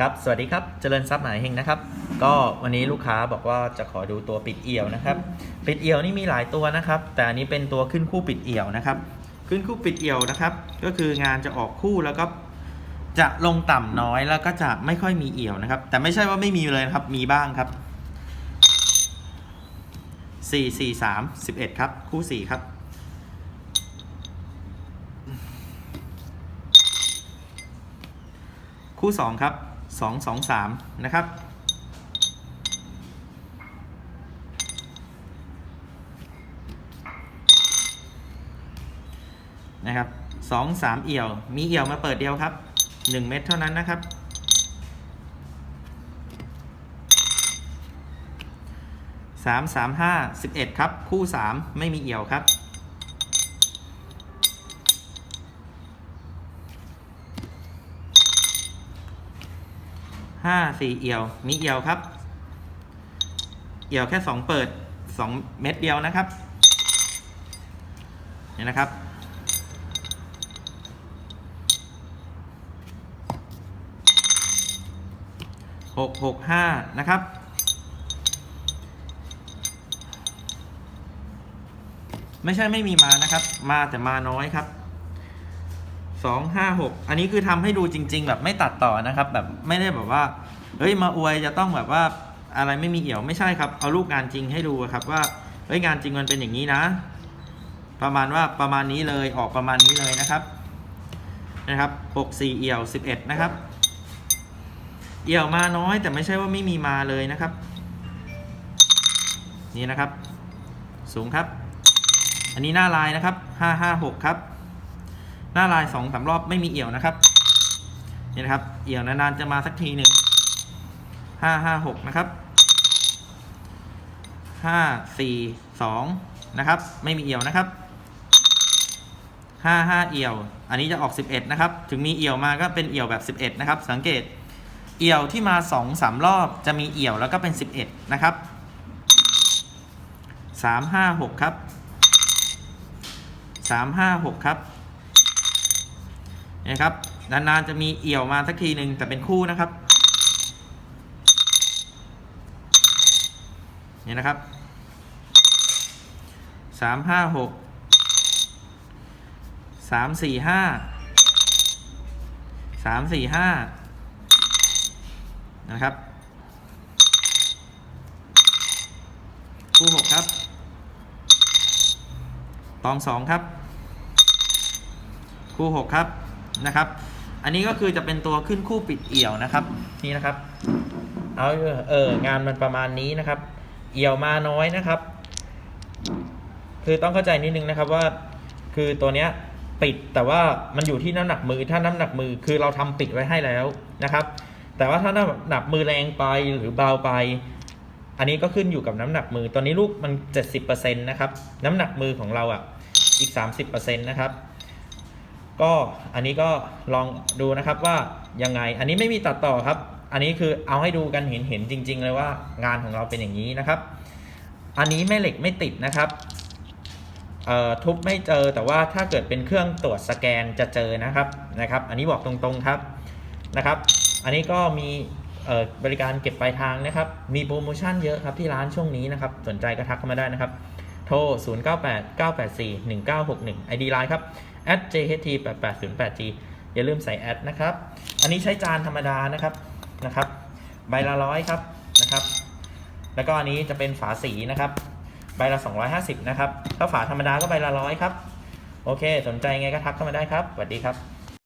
ครับสวัสดีครับเจริญทรัพย์หมายเฮงนะครับ ก็วันนี้ลูกค้าบอกว่าจะขอดูตัวปิดเอี่ยวนะครับ ปิดเอี่ยวนี่มีหลายตัวนะครับ แต่อันนี้เป็นตัวขึ้นคู่ปิดเอี่ยวนะครับ ขึ้นคู่ปิดเอี่ยวนะครับ ก็คืองานจะออกคู่แล้วก็จะลงต่ำน้อยแล้วก็จะไม่ค่อยมีเอี่ยวนะครับ แต่ไม่ใช่ว่าไม่มีเลยครับมีบ้างครับ 4 4 3 11 ครับ คู่ 4 ครับคู่ 2 ครับ 2 2 3 นะครับ นะครับ 2 3 เอี่ยว มีเอี่ยวมาเปิดเดียวครับ 1 เม็ดเท่านั้นนะครับ 3 3 5 11 ครับ คู่ 3 ไม่มีเอี่ยวครับ ห้าสี่เอี่ยวมีเอี่ยวครับ เอี่ยวแค่สองเปิดสองเม็ดเดียวนะครับเนี่ยนะครับ หกหกห้านะครับไม่ใช่ไม่มีมานะครับ มาแต่มาน้อยครับ สองห้าหกอันนี้คือทำให้ดูจริง ๆ แบบไม่ตัดต่อนะครับ แบบไม่ได้แบบว่าเฮ้ยมาอวยจะต้องแบบว่าอะไรไม่มีเอี่ยวไม่ใช่ครับ เอารูปงานจริงให้ดูครับว่าเฮ้ยงานจริงมันเป็นอย่างนี้นะ ประมาณว่าประมาณนี้เลยออกประมาณนี้เลยนะครับนะครับหกสี่เอี่ยวสิบเอ็ดนะครับ เอี่ยวมาน้อยแต่ไม่ใช่ว่าไม่มีมาเลยนะครับ นี่นะครับ สูงครับ อันนี้หน้าลายนะครับห้าห้าหกครับ หน้าลายสองสามรอบไม่มีเอี่ยวนะครับนี่นะครับ เอี่ยวนานๆจะมาสักทีหนึ่งห้าห้าหกนะครับห้าสี่สองนะครับ ไม่มีเอี่ยวนะครับห้าห้าเอี่ยว อันนี้จะออกสิบเอ็ดนะครับ ถึงมีเอี่ยวมาก็เป็นเอี่ยวแบบสิบเอ็ดนะครับ สังเกต เอี่ยวที่มาสองสามรอบจะมีเอี่ยวแล้วก็เป็นสิบเอ็ดนะครับสามห้าหกครับสามห้าหกครับ นะครับนานๆจะมีเอี่ยวมาสักทีหนึ่งแต่เป็นคู่นะครับนี่นะครับสามห้าหกสามสี่ห้าสามสี่ห้านะครับ คู่หกครับ ตองสองครับ คู่หกครับ นะครับ อันนี้ก็คือจะเป็นตัวขึ้นคู่ปิดเอี่ยวนะครับ นี่นะครับ เอาเออเอองานมันประมาณนี้นะครับ เอี่ยวมาน้อยนะครับ คือต้องเข้าใจนิดนึงนะครับว่า คือตัวเนี้ยปิดแต่ว่ามันอยู่ที่น้ำหนักมือถ้าน้ำหนักมือคือเราทำปิดไว้ให้แล้วนะครับ แต่ว่าถ้าน้ำหนักมือแรงไปหรือเบาไป อันนี้ก็ขึ้นอยู่กับน้ำหนักมือตอนนี้ลูกมัน 70%นะครับน้ำหนักมือของเราอะอีก 30%นะครับ ก็อันนี้ก็ลองดูนะครับว่ายังไง อันนี้ไม่มีตัดต่อครับ อันนี้คือเอาให้ดูกันเห็นเห็นจริง ๆ เลยว่างานของเราเป็นอย่างนี้นะครับ อันนี้แม่เหล็กไม่ติดนะครับทุบไม่เจอแต่ว่าถ้าเกิดเป็นเครื่องตรวจสแกนจะเจอนะครับนะครับ อันนี้บอกตรงๆครับนะครับ อันนี้ก็มีบริการเก็บปลายทางนะครับ มีโปรโมชั่นเยอะครับที่ร้านช่วงนี้นะครับ สนใจก็ทักเข้ามาได้นะครับ โทร 0 9 8 9 8 4 1 9 6 1 ID Line ครับ @jht 8 8 0 8 g อย่าลืมใส่แอดนะครับ อันนี้ใช้จานธรรมดานะครับนะครับ ใบละร้อยครับนะครับ แล้วก็อันนี้จะเป็นฝาสีนะครับ ใบละ 250 นะครับ ถ้าฝาธรรมดาก็ใบละร้อยครับ โอเค สนใจไงก็ทักเข้ามาได้ครับ สวัสดีครับ